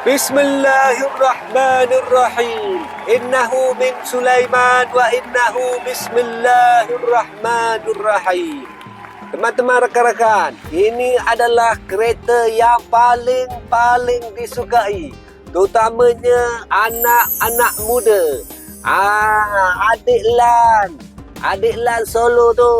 Bismillahirrahmanirrahim. Innahu min Sulaiman wa innahu bismillahirrahmanirrahim. Teman-teman rakan-rakan, ini adalah kereta yang paling-paling disukai. Terutamanya anak-anak muda. Ah, adik Lan. Adik Lan solo tu.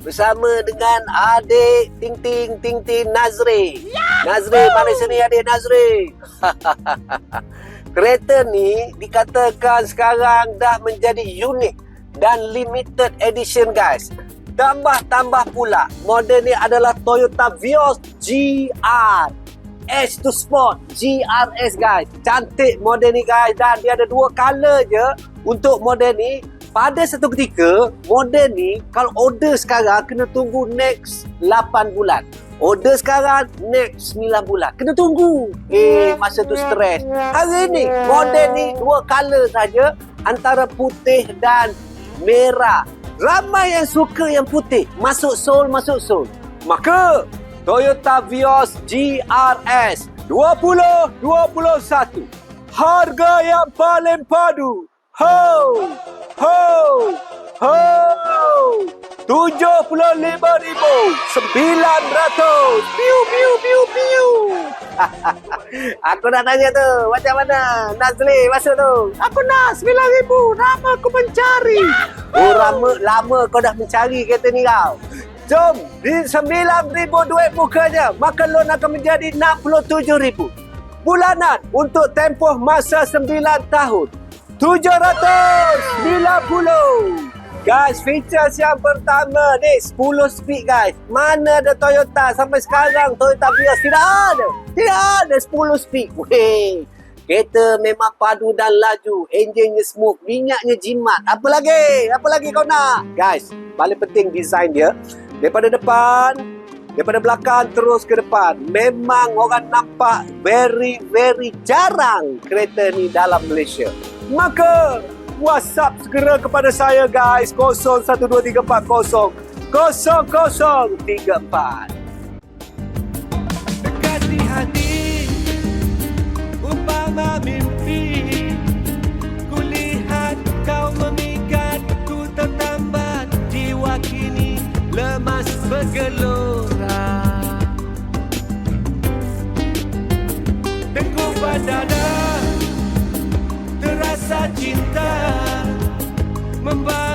Bersama dengan adik Ting Ting Ting Ting Nazri. Nazri, mari sini adik Nazri. Kereta ni dikatakan sekarang dah menjadi unik dan limited edition guys. Tambah-tambah pula, model ni adalah Toyota Vios GR. S to Sport GRS guys. Cantik model ni guys dan dia ada dua color je untuk model ni. Pada satu ketika, model ni kalau order sekarang kena tunggu next 8 bulan. Order sekarang next 9 bulan. Kena tunggu. Eh, masa tu stres. Hari ni, model ni dua color saja antara putih dan merah. Ramai yang suka yang putih. Masuk soul, masuk soul. Maka, Toyota Vios GRS 2021. Harga yang paling padu. Ho! Ho! Ho! Tujuh puluh lima ribu sembilan ratus. Piu piu piu piu. aku nak tanya tu, macam mana Nazli masuk tu? Aku nak sembilan ribu. Lama aku mencari. Oh lama, lama kau dah mencari kereta ni kau. Jom, di sembilan ribu duit muka je. Maka loan akan menjadi enam puluh tujuh ribu. Bulanan untuk tempoh masa sembilan tahun. 790. Guys, features yang pertama ni 10 speed guys. Mana ada Toyota sampai sekarang Toyota Vios tidak ada. Tidak ada 10 speed. Weh. Kereta memang padu dan laju. Enjinnya smooth. Minyaknya jimat. Apa lagi? Apa lagi kau nak? Guys, paling penting design dia. Daripada depan, daripada belakang terus ke depan. Memang orang nampak very very jarang kereta ni dalam Malaysia. Maka WhatsApp segera kepada saya guys. 012340 0034 Dekati hati Umpama mimpi. Kulihat kau memikat Ku tertambat. Jiwa kini lemas bergelora. Badana Terasa cinta Membara